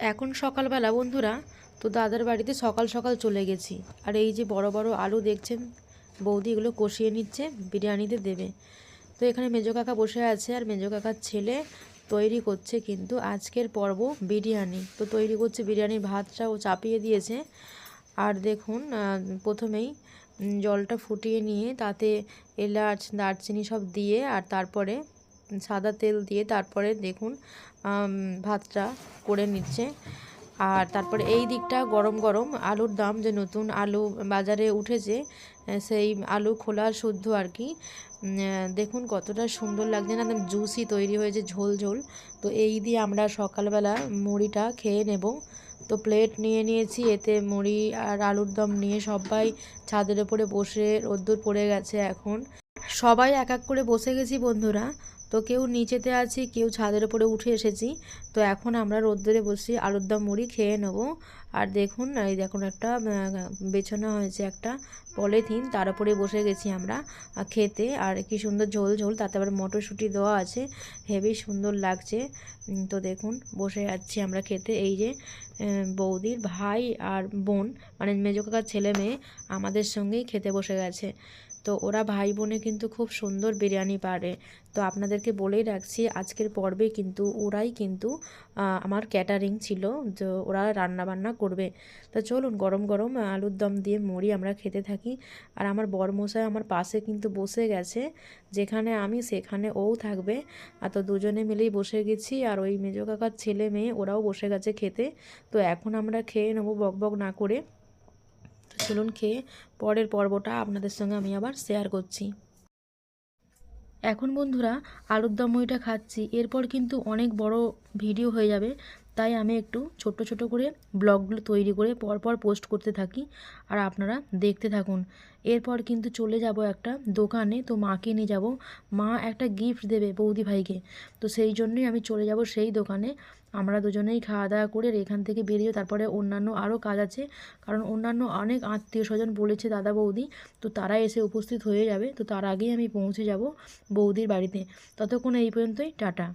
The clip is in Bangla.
এখন সকালবেলা বন্ধুরা, তো দাদার বাড়িতে সকাল সকাল চলে গেছি। আর এই যে বড় বড় আলু দেখছেন, বৌদি এগুলো কষিয়ে নিচ্ছে, বিরিয়ানিতে দেবে। তো এখানে মেজো কাকা বসে আছে আর মেজো কাকার ছেলে তৈরি করছে কিন্তু আজকের পর্ব বিরিয়ানি। তো তৈরি করছে বিরিয়ানির ভাতটা ও চাপিয়ে দিয়েছে। আর দেখুন প্রথমেই জলটা ফুটিয়ে নিয়ে তাতে এলাচ, দারচিনি সব দিয়ে আর তারপরে সাদা তেল দিয়ে তারপরে দেখুন ভাতটা করে নিচ্ছে। আর তারপরে এই দিকটা গরম গরম আলুর দাম যে নতুন আলু বাজারে উঠেছে সেই আলু খোলা শুদ্ধ আর কি। দেখুন কতটা সুন্দর লাগছে না, একদম জুসি তৈরি হয়েছে ঝোল ঝোল। তো এই দিয়ে আমরা সকালবেলা মুড়িটা খেয়ে নেব। তো প্লেট নিয়ে নিয়েছি, এতে মুড়ি আর আলুর দম নিয়ে সবাই ছাদের উপরে বসে রোদ্দুর পড়ে গেছে এখন। সবাই এক এক করে বসে গেছি বন্ধুরা। তো কেউ নিচেতে আছি, কেউ ছাদের উপরে উঠে এসেছি। তো এখন আমরা রোদ্দুরে বসি আলুর দম মুড়ি খেয়ে নেব। আর দেখুন, এই দেখুন একটা বেছানো হয়েছে একটা পলিথিন। তার উপরে বসে গেছি আমরা খেতে। আর কি সুন্দর ঝোল ঝোল, তাতে আবার মটরশুঁটি দেওয়া আছে। হেভি সুন্দর লাগছে। তো দেখুন, বসে যাচ্ছি আমরা খেতে। এই যে বৌদির ভাই আর বোন মানে মেজো কাকার ছেলে মেয়ে আমাদের সঙ্গেই খেতে বসে গেছে। তো ওরা ভাই বোনে কিন্তু খুব সুন্দর বিরিয়ানি পারে। তো আপনাদেরকে বলেই রাখছি, আজকের পর্বে কিন্তু ওরাই কিন্তু আমার ক্যাটারিং ছিল। তো ওরা রান্না বান্না করবে। তো চলুন, গরম গরম আলুর দম দিয়ে মুড়ি আমরা খেতে থাকি। আর আমার বরমশাই আমার পাশে কিন্তু বসে গেছে। যেখানে আমি, সেখানে ও থাকবে। আর তো দুজনে মিলেই বসে গেছি। আর ওই মেজো কাকার ছেলে মেয়ে, ওরাও বসে গেছে খেতে। তো এখন আমরা খেয়ে নেব বক বক না করে। চলুন খেয়ে পরের পর্বটা আপনাদের সঙ্গে আমি আবার শেয়ার করছি। এখন বন্ধুরা, আলুর দম খাচ্ছি। এরপর কিন্তু অনেক বড় ভিডিও হয়ে যাবে। তাই আমি একটু ছোট ছোট করে ব্লগগুলো তৈরি করে পরপর পোস্ট করতে থাকি। আর আপনারা দেখতে থাকুন। এরপর কিন্তু চলে যাব একটা দোকানে। তো মাকে নিয়ে যাব। মা একটা গিফট দেবে বৌদি ভাইকে। তো সেই জন্যই আমি চলে যাব সেই দোকানে। আমরা দুজনেই খাওয়া দাওয়া করে এখান থেকে বেরিয়ে তারপরে অন্যান্য আরও কাজ আছে। কারণ অন্যান্য অনেক আত্মীয় স্বজন বলেছে দাদা বৌদি। তো তারা এসে উপস্থিত হয়ে যাবে। তো তার আগেই আমি পৌঁছে যাব বৌদির বাড়িতে। ততক্ষণ এই পর্যন্তই। টাটা।